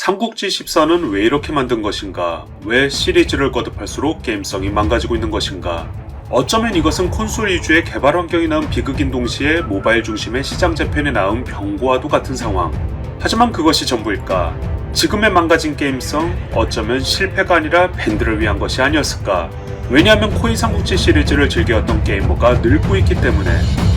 삼국지 14는 왜 이렇게 만든 것인가? 왜 시리즈를 거듭할수록 게임성이 망가지고 있는 것인가? 어쩌면 이것은 콘솔 위주의 개발 환경이 낳은 비극인 동시에 모바일 중심의 시장 재편에 낳은 병고와도 같은 상황. 하지만 그것이 전부일까? 지금의 망가진 게임성, 어쩌면 실패가 아니라 팬들을 위한 것이 아니었을까? 왜냐하면 코인 삼국지 시리즈를 즐겨왔던 게이머가 늙고 있기 때문에.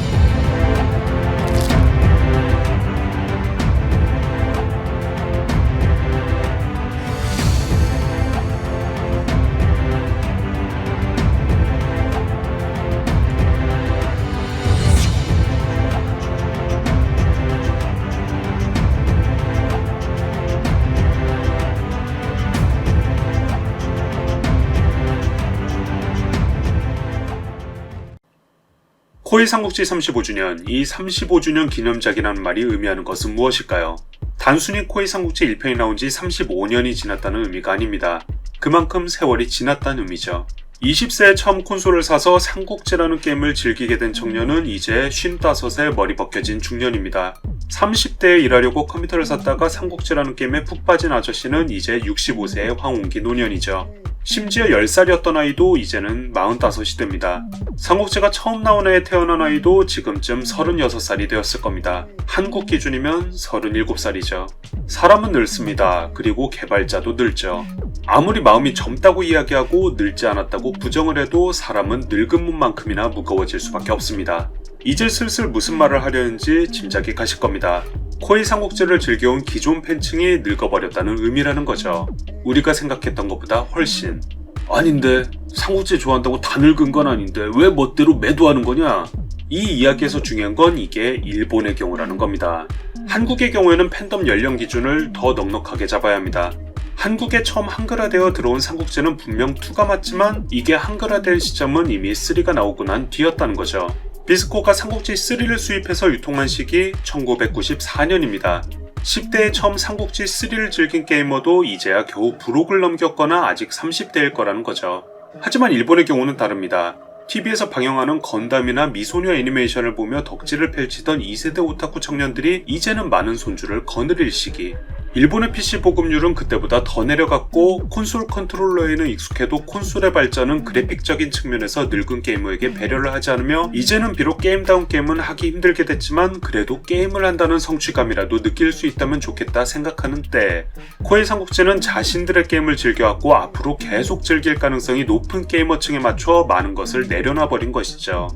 코이 삼국지 35주년, 이 35주년 기념작이라는 말이 의미하는 것은 무엇일까요? 단순히 코이 삼국지 1편이 나온 지 35년이 지났다는 의미가 아닙니다. 그만큼 세월이 지났다는 의미죠. 20세에 처음 콘솔을 사서 삼국지라는 게임을 즐기게 된 청년은 이제 55세 머리 벗겨진 중년입니다. 30대에 일하려고 컴퓨터를 샀다가 삼국지라는 게임에 푹 빠진 아저씨는 이제 65세의 황혼기 노년이죠. 심지어 10살이었던 아이도 이제는 45이 됩니다. 삼국지가 처음 나온 해에 태어난 아이도 지금쯤 36살이 되었을 겁니다. 한국 기준이면 37살이죠. 사람은 늙습니다. 그리고 개발자도 늙죠. 아무리 마음이 젊다고 이야기하고 늙지 않았다고 부정을 해도 사람은 늙은 몸만큼이나 무거워질 수밖에 없습니다. 이제 슬슬 무슨 말을 하려는지 짐작이 가실 겁니다. 코이 삼국지를 즐겨온 기존 팬층이 늙어버렸다는 의미라는 거죠. 우리가 생각했던 것보다 훨씬. 아닌데, 삼국지 좋아한다고 다 늙은 건 아닌데, 왜 멋대로 매도하는 거냐? 이 이야기에서 중요한 건 이게 일본의 경우라는 겁니다. 한국의 경우에는 팬덤 연령 기준을 더 넉넉하게 잡아야 합니다. 한국에 처음 한글화되어 들어온 삼국지는 분명 2가 맞지만 이게 한글화된 시점은 이미 3가 나오고 난 뒤였다는 거죠. 비스코가 삼국지 3를 수입해서 유통한 시기 1994년입니다. 10대에 처음 삼국지 3를 즐긴 게이머도 이제야 겨우 부록을 넘겼거나 아직 30대일 거라는 거죠. 하지만 일본의 경우는 다릅니다. TV에서 방영하는 건담이나 미소녀 애니메이션을 보며 덕질을 펼치던 2세대 오타쿠 청년들이 이제는 많은 손주를 거느릴 시기. 일본의 PC 보급률은 그때보다 더 내려갔고 콘솔 컨트롤러에는 익숙해도 콘솔의 발전은 그래픽적인 측면에서 늙은 게이머에게 배려를 하지 않으며 이제는 비록 게임다운 게임은 하기 힘들게 됐지만 그래도 게임을 한다는 성취감이라도 느낄 수 있다면 좋겠다 생각하는 때 코에 삼국지는 자신들의 게임을 즐겨왔고 앞으로 계속 즐길 가능성이 높은 게이머층에 맞춰 많은 것을 내려놔 버린 것이죠.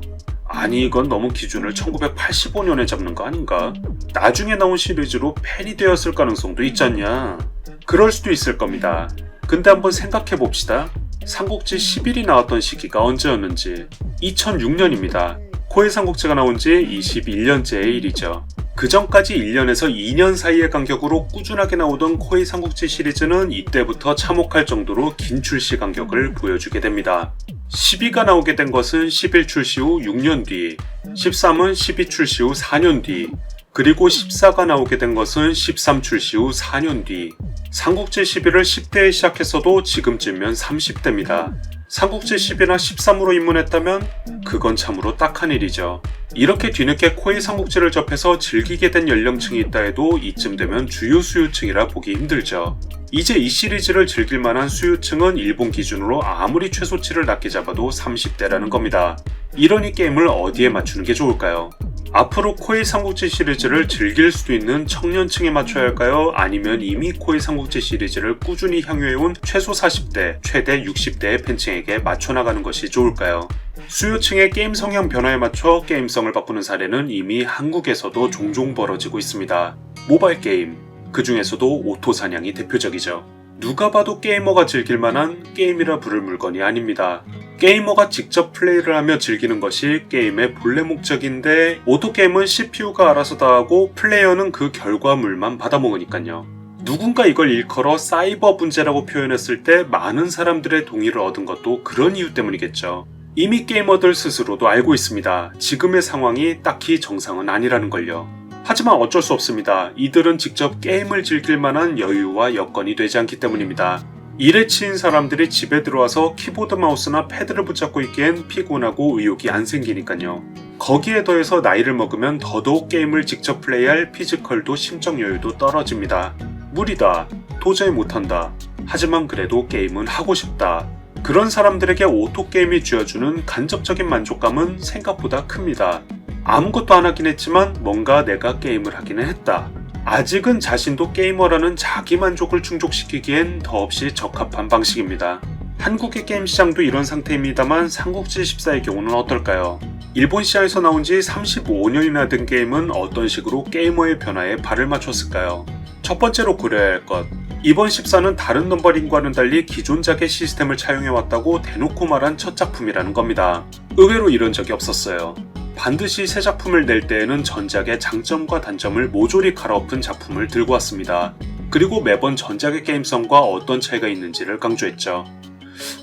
아니 이건 너무 기준을 1985년에 잡는 거 아닌가? 나중에 나온 시리즈로 팬이 되었을 가능성도 있잖냐? 그럴 수도 있을 겁니다. 근데 한번 생각해 봅시다. 삼국지 10일이 나왔던 시기가 언제였는지 2006년입니다. 코에 삼국지가 나온 지 21년째의 일이죠. 그 전까지 1년에서 2년 사이의 간격으로 꾸준하게 나오던 코이 삼국지 시리즈는 이때부터 참혹할 정도로 긴 출시 간격을 보여주게 됩니다. 12가 나오게 된 것은 11 출시 후 6년 뒤, 13은 12 출시 후 4년 뒤, 그리고 14가 나오게 된 것은 13 출시 후 4년 뒤. 삼국지 11을 10대에 시작했어도 지금쯤이면 30대입니다. 삼국지 10이나 13으로 입문했다면 그건 참으로 딱한 일이죠. 이렇게 뒤늦게 코이 삼국지를 접해서 즐기게 된 연령층이 있다 해도 이쯤 되면 주요 수요층이라 보기 힘들죠. 이제 이 시리즈를 즐길 만한 수요층은 일본 기준으로 아무리 최소치를 낮게 잡아도 30대라는 겁니다. 이런 이 게임을 어디에 맞추는 게 좋을까요? 앞으로 코이 삼국지 시리즈를 즐길 수도 있는 청년층에 맞춰야 할까요? 아니면 이미 코이 삼국지 시리즈를 꾸준히 향유해온 최소 40대, 최대 60대의 팬층에게 맞춰나가는 것이 좋을까요? 수요층의 게임 성향 변화에 맞춰 게임성을 바꾸는 사례는 이미 한국에서도 종종 벌어지고 있습니다. 모바일 게임, 그 중에서도 오토 사냥이 대표적이죠. 누가 봐도 게이머가 즐길 만한 게임이라 부를 물건이 아닙니다. 게이머가 직접 플레이를 하며 즐기는 것이 게임의 본래 목적인데 오토게임은 CPU가 알아서 다 하고 플레이어는 그 결과물만 받아먹으니까요. 누군가 이걸 일컬어 사이버 문제라고 표현했을 때 많은 사람들의 동의를 얻은 것도 그런 이유 때문이겠죠. 이미 게이머들 스스로도 알고 있습니다. 지금의 상황이 딱히 정상은 아니라는 걸요. 하지만 어쩔 수 없습니다. 이들은 직접 게임을 즐길 만한 여유와 여건이 되지 않기 때문입니다. 일에 치인 사람들이 집에 들어와서 키보드 마우스나 패드를 붙잡고 있기엔 피곤하고 의욕이 안 생기니까요. 거기에 더해서 나이를 먹으면 더더욱 게임을 직접 플레이할 피지컬도 심적 여유도 떨어집니다. 무리다. 도저히 못한다. 하지만 그래도 게임은 하고 싶다. 그런 사람들에게 오토 게임이 쥐어주는 간접적인 만족감은 생각보다 큽니다. 아무것도 안 하긴 했지만 뭔가 내가 게임을 하기는 했다. 아직은 자신도 게이머라는 자기 만족을 충족시키기엔 더없이 적합한 방식입니다. 한국의 게임 시장도 이런 상태입니다만 삼국지 14의 경우는 어떨까요? 일본 시장에서 나온 지 35년이나 된 게임은 어떤 식으로 게이머의 변화에 발을 맞췄을까요? 첫 번째로 고려해야 할 것. 이번 14는 다른 넘버링과는 달리 기존작의 시스템을 차용해왔다고 대놓고 말한 첫 작품이라는 겁니다. 의외로 이런 적이 없었어요. 반드시 새 작품을 낼 때에는 전작의 장점과 단점을 모조리 갈아엎은 작품을 들고 왔습니다. 그리고 매번 전작의 게임성과 어떤 차이가 있는지를 강조했죠.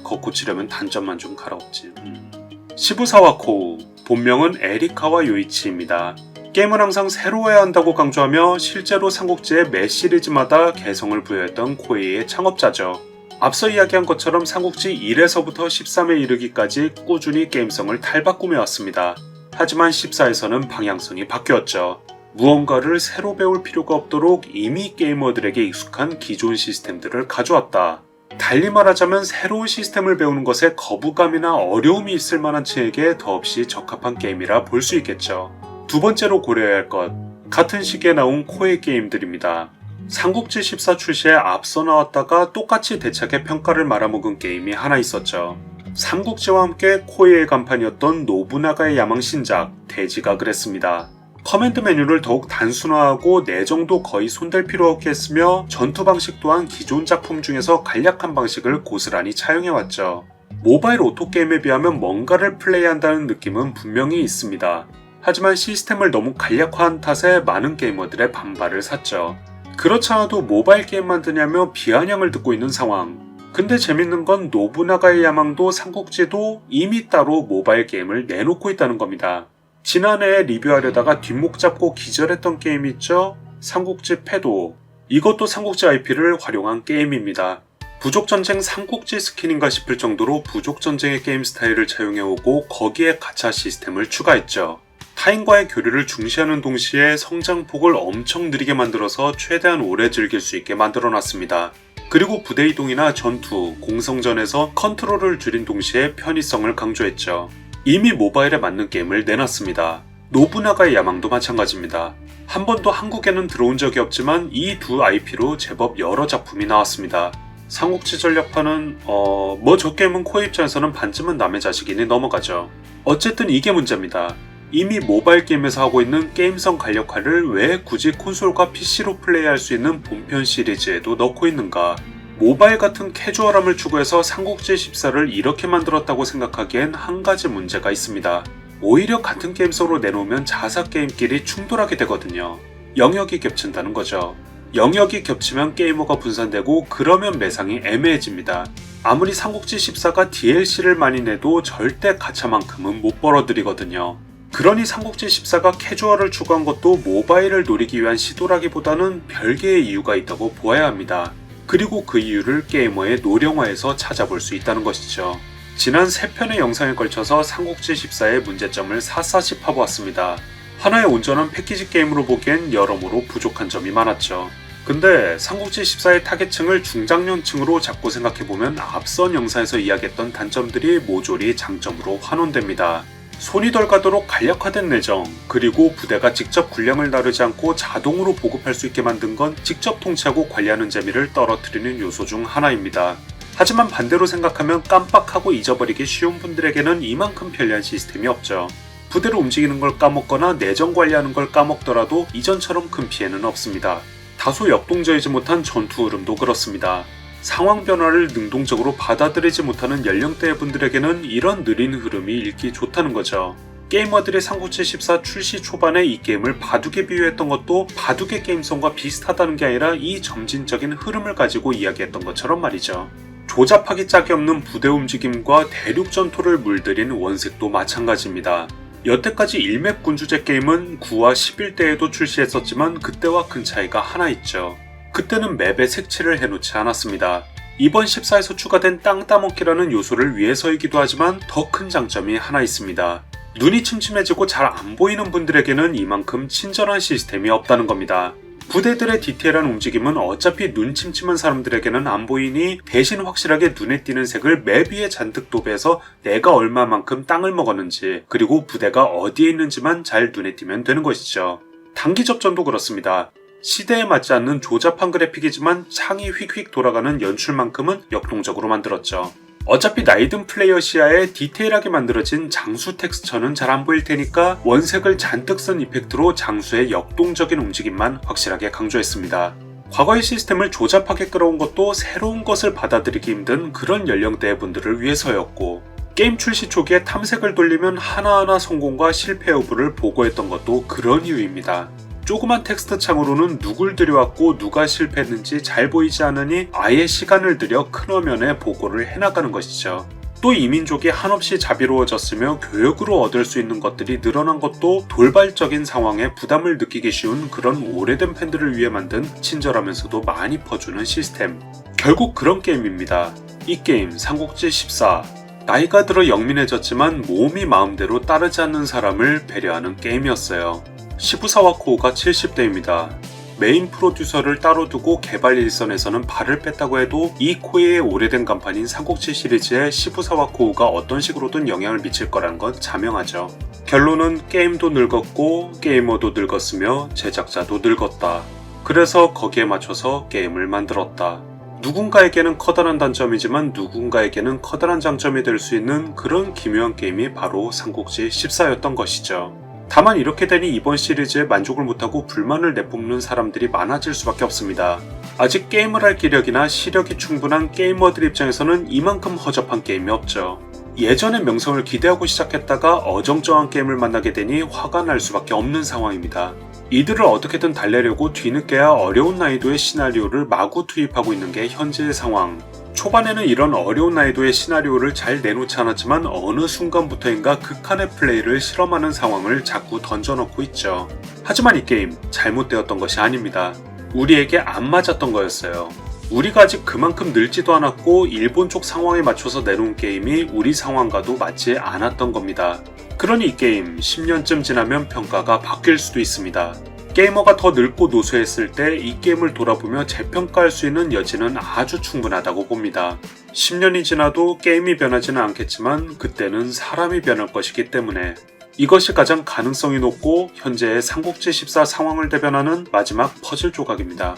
겉고치려면 단점만 좀 갈아엎지. 음. 시부사와 코우, 본명은 에리카와 요이치입니다. 게임은 항상 새로워야 한다고 강조하며 실제로 삼국지의 매 시리즈마다 개성을 부여했던 코에이의 창업자죠. 앞서 이야기한 것처럼 삼국지 1에서부터 13에 이르기까지 꾸준히 게임성을 탈바꿈해 왔습니다. 하지만 14에서는 방향성이 바뀌었죠. 무언가를 새로 배울 필요가 없도록 이미 게이머들에게 익숙한 기존 시스템들을 가져왔다. 달리 말하자면 새로운 시스템을 배우는 것에 거부감이나 어려움이 있을 만한 층에게 더없이 적합한 게임이라 볼 수 있겠죠. 두 번째로 고려해야 할 것. 같은 시기에 나온 코의 게임들입니다. 삼국지 14 출시에 앞서 나왔다가 똑같이 대차게 평가를 말아먹은 게임이 하나 있었죠. 삼국지와 함께 코에의 간판이었던 노부나가의 야망 신작 대지가 그랬습니다. 커맨드 메뉴를 더욱 단순화하고 내정도 거의 손댈 필요 없게 했으며 전투 방식 또한 기존 작품 중에서 간략한 방식을 고스란히 차용해왔죠. 모바일 오토게임에 비하면 뭔가를 플레이한다는 느낌은 분명히 있습니다. 하지만 시스템을 너무 간략화한 탓에 많은 게이머들의 반발을 샀죠. 그렇지 않아도 모바일 게임 만드냐며 비아냥을 듣고 있는 상황. 근데 재밌는 건 노부나가의 야망도 삼국지도 이미 따로 모바일 게임을 내놓고 있다는 겁니다. 지난해에 리뷰하려다가 뒷목 잡고 기절했던 게임 있죠? 삼국지 패도. 이것도 삼국지 IP를 활용한 게임입니다. 부족전쟁 삼국지 스킨인가 싶을 정도로 부족전쟁의 게임 스타일을 차용해오고 거기에 가차 시스템을 추가했죠. 타인과의 교류를 중시하는 동시에 성장폭을 엄청 느리게 만들어서 최대한 오래 즐길 수 있게 만들어 놨습니다. 그리고 부대 이동이나 전투, 공성전에서 컨트롤을 줄인 동시에 편의성을 강조했죠. 이미 모바일에 맞는 게임을 내놨습니다. 노부나가의 야망도 마찬가지입니다. 한 번도 한국에는 들어온 적이 없지만 이 두 IP로 제법 여러 작품이 나왔습니다. 삼국지 전략판은 어... 뭐 저 게임은 코 입장에서는 반쯤은 남의 자식이니 넘어가죠. 어쨌든 이게 문제입니다. 이미 모바일 게임에서 하고 있는 게임성 간략화를 왜 굳이 콘솔과 PC로 플레이할 수 있는 본편 시리즈에도 넣고 있는가? 모바일 같은 캐주얼함을 추구해서 삼국지 14를 이렇게 만들었다고 생각하기엔 한 가지 문제가 있습니다. 오히려 같은 게임성으로 내놓으면 자사 게임끼리 충돌하게 되거든요. 영역이 겹친다는 거죠. 영역이 겹치면 게이머가 분산되고 그러면 매상이 애매해집니다. 아무리 삼국지 14가 DLC를 많이 내도 절대 가차만큼은 못 벌어들이거든요. 그러니 삼국지 14가 캐주얼을 추구한 것도 모바일을 노리기 위한 시도라기보다는 별개의 이유가 있다고 보아야 합니다. 그리고 그 이유를 게이머의 노령화에서 찾아볼 수 있다는 것이죠. 지난 3편의 영상에 걸쳐서 삼국지 14의 문제점을 샅샅이 파보았습니다. 하나의 온전한 패키지 게임으로 보기엔 여러모로 부족한 점이 많았죠. 근데 삼국지 14의 타겟층을 중장년층으로 자꾸 생각해보면 앞선 영상에서 이야기했던 단점들이 모조리 장점으로 환원됩니다. 손이 덜 가도록 간략화된 내정, 그리고 부대가 직접 군량을 나르지 않고 자동으로 보급할 수 있게 만든 건 직접 통치하고 관리하는 재미를 떨어뜨리는 요소 중 하나입니다. 하지만 반대로 생각하면 깜빡하고 잊어버리기 쉬운 분들에게는 이만큼 편리한 시스템이 없죠. 부대를 움직이는 걸 까먹거나 내정 관리하는 걸 까먹더라도 이전처럼 큰 피해는 없습니다. 다소 역동적이지 못한 전투 흐름도 그렇습니다. 상황 변화를 능동적으로 받아들이지 못하는 연령대의 분들에게는 이런 느린 흐름이 읽기 좋다는 거죠. 게이머들이 삼국지 14 출시 초반에 이 게임을 바둑에 비유했던 것도 바둑의 게임성과 비슷하다는 게 아니라 이 점진적인 흐름을 가지고 이야기했던 것처럼 말이죠. 조잡하기 짝이 없는 부대 움직임과 대륙 전투를 물들인 원색도 마찬가지입니다. 여태까지 일맵 군주제 게임은 9와 11대에도 출시했었지만 그때와 큰 차이가 하나 있죠. 그때는 맵에 색칠을 해놓지 않았습니다. 이번 14에서 추가된 땅 따먹기라는 요소를 위해서이기도 하지만 더 큰 장점이 하나 있습니다. 눈이 침침해지고 잘 안 보이는 분들에게는 이만큼 친절한 시스템이 없다는 겁니다. 부대들의 디테일한 움직임은 어차피 눈 침침한 사람들에게는 안 보이니 대신 확실하게 눈에 띄는 색을 맵 위에 잔뜩 도배해서 내가 얼마만큼 땅을 먹었는지 그리고 부대가 어디에 있는지만 잘 눈에 띄면 되는 것이죠. 단기 접전도 그렇습니다. 시대에 맞지 않는 조잡한 그래픽이지만 창이 휙휙 돌아가는 연출만큼은 역동적으로 만들었죠. 어차피 나이든 플레이어 시야에 디테일하게 만들어진 장수 텍스처는 잘 안 보일 테니까 원색을 잔뜩 쓴 이펙트로 장수의 역동적인 움직임만 확실하게 강조했습니다. 과거의 시스템을 조잡하게 끌어온 것도 새로운 것을 받아들이기 힘든 그런 연령대의 분들을 위해서였고 게임 출시 초기에 탐색을 돌리면 하나하나 성공과 실패 여부를 보고했던 것도 그런 이유입니다. 조그만 텍스트 창으로는 누굴 들여왔고 누가 실패했는지 잘 보이지 않으니 아예 시간을 들여 큰 화면에 보고를 해나가는 것이죠. 또 이민족이 한없이 자비로워졌으며 교역으로 얻을 수 있는 것들이 늘어난 것도 돌발적인 상황에 부담을 느끼기 쉬운 그런 오래된 팬들을 위해 만든 친절하면서도 많이 퍼주는 시스템. 결국 그런 게임입니다. 이 게임 삼국지 14. 나이가 들어 영민해졌지만 몸이 마음대로 따르지 않는 사람을 배려하는 게임이었어요. 시부사와 코우가 70대입니다. 메인 프로듀서를 따로 두고 개발 일선에서는 발을 뺐다고 해도 이 코이의 오래된 간판인 삼국지 시리즈에 시부사와 코우가 어떤 식으로든 영향을 미칠 거라는 건 자명하죠. 결론은 게임도 늙었고 게이머도 늙었으며 제작자도 늙었다. 그래서 거기에 맞춰서 게임을 만들었다. 누군가에게는 커다란 단점이지만 누군가에게는 커다란 장점이 될 수 있는 그런 기묘한 게임이 바로 삼국지 14였던 것이죠. 다만 이렇게 되니 이번 시리즈에 만족을 못하고 불만을 내뿜는 사람들이 많아질 수밖에 없습니다. 아직 게임을 할 기력이나 시력이 충분한 게이머들 입장에서는 이만큼 허접한 게임이 없죠. 예전의 명성을 기대하고 시작했다가 어정쩡한 게임을 만나게 되니 화가 날 수밖에 없는 상황입니다. 이들을 어떻게든 달래려고 뒤늦게야 어려운 난이도의 시나리오를 마구 투입하고 있는 게 현재의 상황. 초반에는 이런 어려운 난이도의 시나리오를 잘 내놓지 않았지만 어느 순간부터인가 극한의 플레이를 실험하는 상황을 자꾸 던져놓고 있죠. 하지만 이 게임 잘못되었던 것이 아닙니다. 우리에게 안 맞았던 거였어요. 우리가 아직 그만큼 늘지도 않았고 일본 쪽 상황에 맞춰서 내놓은 게임이 우리 상황과도 맞지 않았던 겁니다. 그러니 이 게임 10년쯤 지나면 평가가 바뀔 수도 있습니다. 게이머가 더 늙고 노쇠했을 때 이 게임을 돌아보며 재평가할 수 있는 여지는 아주 충분하다고 봅니다. 10년이 지나도 게임이 변하지는 않겠지만 그때는 사람이 변할 것이기 때문에 이것이 가장 가능성이 높고 현재의 삼국지 14 상황을 대변하는 마지막 퍼즐 조각입니다.